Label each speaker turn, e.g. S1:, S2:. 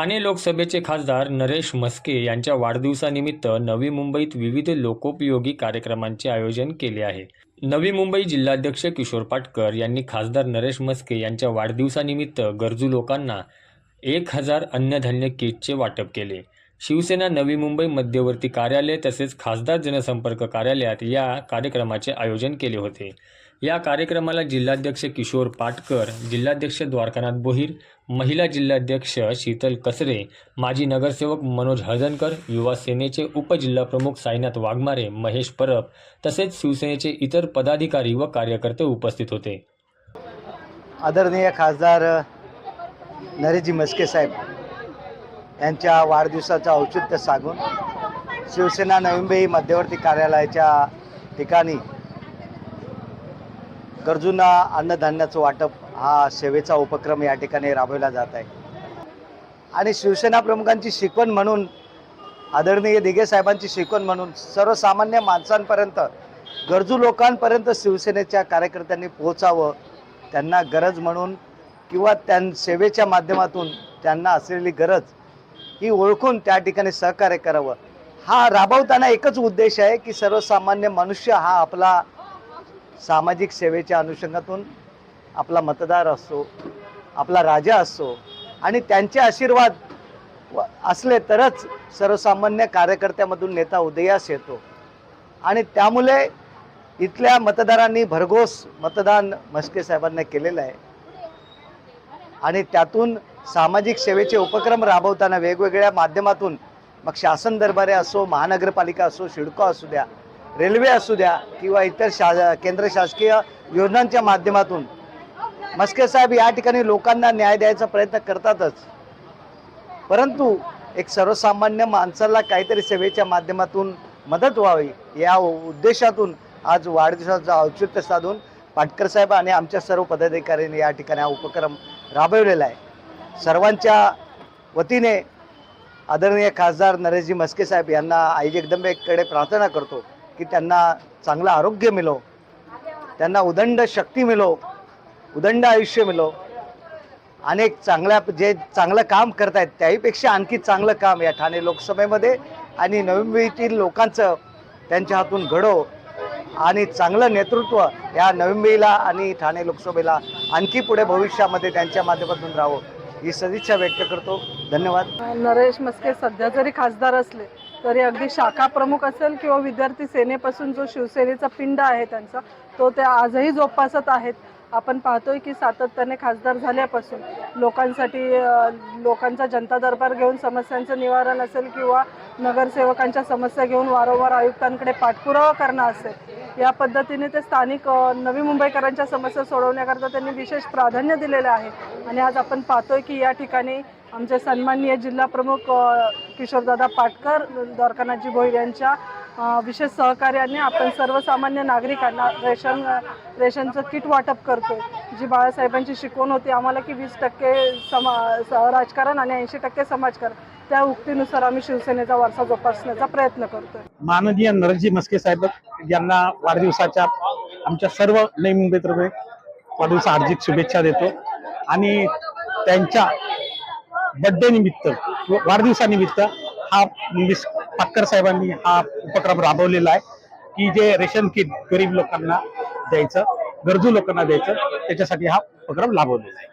S1: ठाणे लोकसभेचे खासदार नरेश म्हस्के यांच्या वाढदिवसानिमित्त नवी मुंबईत विविध लोकोपयोगी कार्यक्रमांचे आयोजन केले आहे. नवी मुंबई जिल्हाध्यक्ष किशोर पाटकर यांनी खासदार नरेश म्हस्के यांच्या वाढदिवसानिमित्त गरजू लोकांना एक हजार अन्नधान्य किटचे वाटप केले. शिवसेना नवी मुंबई मध्यवर्ती कार्यालय तसेच खासदार जनसंपर्क कार्यालयात या कार्यक्रमाचे आयोजन केले होते. या कार्यक्रमाला जिल्हाध्यक्ष किशोर पाटकर जिल्हाध्यक्ष द्वारकानाथ बोहीर महिला जिल्हाध्यक्ष शीतल कसरे माजी नगरसेवक मनोज हळदणकर युवा सेनेचे उपजिल्हाप्रमुख साईनाथ वाघमारे महेश परब तसेच शिवसेनेचे इतर पदाधिकारी व कार्यकर्ते उपस्थित होते.
S2: आदरणीय खासदार नरेशजी मस्के साहेब यांच्या वाढदिवसाचं औचित्य साधून शिवसेना नवी मुंबई मध्यवर्ती कार्यालयाच्या ठिकाणी गरजूंना अन्नधान्याचं वाटप हा सेवेचा उपक्रम या ठिकाणी राबवला जात आहे. आणि शिवसेना प्रमुखांची शिकवण म्हणून आदरणीय दिघे साहेबांची शिकवण म्हणून सर्वसामान्य माणसांपर्यंत गरजू लोकांपर्यंत शिवसेनेच्या कार्यकर्त्यांनी पोहोचावं त्यांना गरज म्हणून किंवा त्यां सेवेच्या माध्यमातून त्यांना असलेली गरज ही ओळखून त्या ठिकाणी सहकार्य करावं. हा राबवताना एकच उद्देश आहे की सर्वसामान्य मनुष्य हा आपला सामाजिक सेवेच्या अनुषंगातून आपला मतदार असतो आपला राजा असतो आणि त्यांचे आशीर्वाद व- असले तरच सर्वसामान्य कार्यकर्त्यामधून नेता उदयास येतो. आणि त्यामुळे इथल्या मतदारांनी भरघोस मतदान म्हस्के साहेबांना केलेलं आहे. आणि त्यातून सामाजिक सेवेचे उपक्रम राबवताना वेगवेगळ्या माध्यमातून मग शासन दरबारे असो महानगरपालिका असो शिडको असू द्या रेल्वे असू द्या किंवा इतर शा केंद्र शासकीय योजनांच्या माध्यमातून मस्के साहेब या ठिकाणी लोकांना न्याय द्यायचा प्रयत्न करतातच. परंतु एक सर्वसामान्य माणसाला काहीतरी सेवेच्या माध्यमातून मदत व्हावी या उद्देशातून आज वाढदिवसाचं औचित्य साधून पाटकर साहेब आणि आमच्या सर्व पदाधिकाऱ्यांनी या ठिकाणी हा उपक्रम राबवलेला आहे. सर्वांच्या वतीने आदरणीय खासदार नरेशजी मस्के साहेब यांना आई जगदंबेकडे प्रार्थना करतो की त्यांना चांगलं आरोग्य मिळो त्यांना उदंड शक्ती मिळो उदंड आयुष्य मिळो अनेक चांगल्या जे चांगलं काम करतायत त्याहीपेक्षा आणखी चांगलं काम या ठाणे लोकसभेमध्ये आणि नवी मुंबईतील लोकांचं त्यांच्या हातून घडो आणि चांगलं नेतृत्व या नवी मुंबईला आणि ठाणे लोकसभेला आणखी पुढे भविष्यामध्ये त्यांच्या माध्यमातून राहावं ही सदिच्छा व्यक्त करतो. धन्यवाद.
S3: नरेश मस्के सध्या जरी खासदार असले तरी अगदी शाखा प्रमुख असेल किंवा विद्यार्थी सेनेपासून जो शिवसेनेचा पिंड आहे त्यांचा तो ते आजही जोपासत आहेत. आपण पाहतोय की सातत्याने खासदार झाल्यापासून लोकांसाठी लोकांचा जनता दरबार घेऊन समस्यांचं निवारण असेल किंवा नगरसेवकांच्या समस्या घेऊन वारंवार आयुक्तांकडे पाठपुरावा करणं असेल या पद्धतीने ते स्थानिक नवी मुंबईकरांच्या समस्या सोडवण्याकरता त्यांनी विशेष प्राधान्य दिलेलं आहे. आणि आज आपण पाहतोय की या ठिकाणी आमचे सन्माननीय जिल्हा प्रमुख किशोरदादा पाटकर द्वारकानाथजी भोईर यांच्या विशेष सहकार्याने आपण सर्वसामान्य नागरिकांना रेशन रेशनचं किट वाटप करतो जी बाळासाहेबांची शिकवण होती आम्हाला की वीस टक्के समा स- राजकारण आणि ऐंशी टक्के समाजकारण. त्या उक्तीनुसार आम्ही शिवसेनेचा वारसा जोपासण्याचा प्रयत्न करतोय.
S4: माननीय नरजी मस्के साहेब यांना वाढदिवसाच्या आमच्या सर्व नवी मुंबईतर्फे वाढदिवस हार्दिक शुभेच्छा देतो. आणि त्यांच्या बड्डे निमित्त वाढदिवसानिमित्त हा मिस पाटकर साहेबांनी हा उपक्रम राबवलेला आहे की जे रेशन किट गरीब लोकांना द्यायचं गरजू लोकांना द्यायचं त्याच्यासाठी हा उपक्रम राबवलेला आहे.